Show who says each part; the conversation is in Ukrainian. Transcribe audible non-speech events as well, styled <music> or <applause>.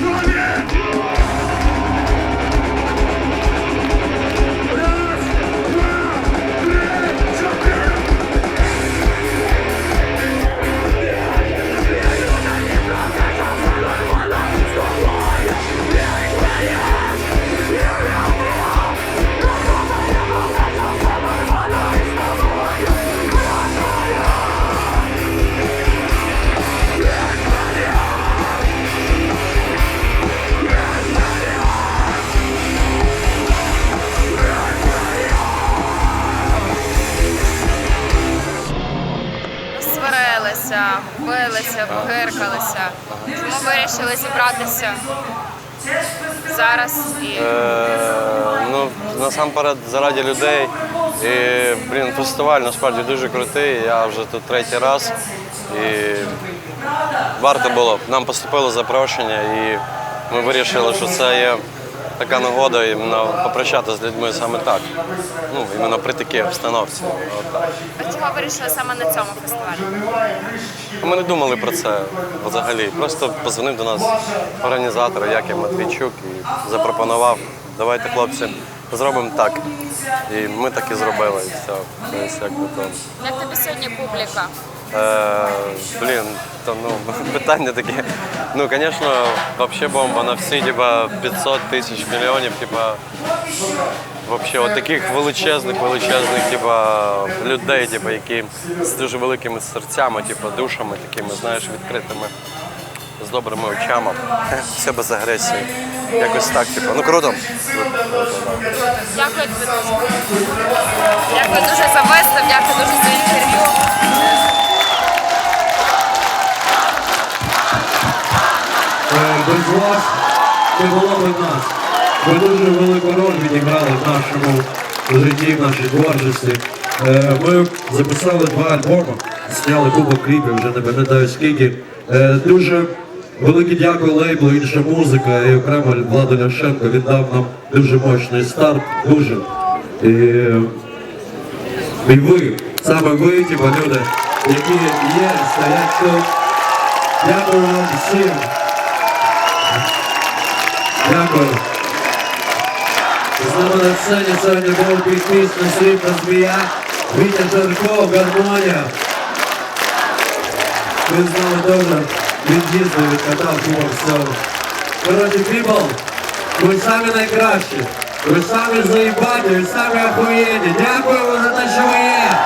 Speaker 1: не
Speaker 2: билися, погиркалися. Тому вирішили зібратися зараз і
Speaker 3: Е, ну, насамперед заради людей. І, блін, фестиваль насправді дуже крутий. Я вже тут третій раз. І варто було. Нам поступило запрошення, і ми вирішили, що це є така нагода іменно попрощатися з людьми саме так. Ну, іменно при такій обстановці. От.
Speaker 2: а чого вирішили саме на цьому фестивалі?
Speaker 3: Ми не думали про це взагалі. Просто позвонив до нас організатор Яків Матвійчук і запропонував, давайте, хлопці, зробимо так. І ми так і зробили. І все. Тобто, якби, то,
Speaker 2: Як тобі сьогодні публіка?
Speaker 3: Е, блін, то, ну, <laughs> питання таке. Ну, звісно, взагалі бомба на всі, типа 500 тисяч мільйонів, типа. Вообще, от таких величезних, величезних, типа, людей, типа, які з дуже великими серцями, типа, душами, такими, знаєш, відкритими, з добрими очами, <laughs> все без агресії. Якось так, типу. Ну круто.
Speaker 2: Дякую тобі дуже. Дякую дуже за виступ, дякую дуже за інтерв'ю.
Speaker 4: Вас не було б нас. Ви дуже велику роль відіграли в нашому житті, в нашій творчості. Е, Ми записали два альбоми, зняли купу кліпів, вже не пам'ятаю скільки. Е, Дуже велике дякую лейблу, інша музика і окремо Влада Ляшенко. Він дав нам дуже мощний старт, дуже. І, і ви, саме ви, ті люди, які є, стоять тут. Дякую вам всім. Дякую. З на сцені сьогодні був півпісня Срібна змія, Вітя Жарков, гармонія. Він з нами добре, він дійсно відкатав купа всього. Коротше, people, ви самі найкращі. Ви самі заїбані, ви самі охуєнні. Дякуємо за те, що ви є.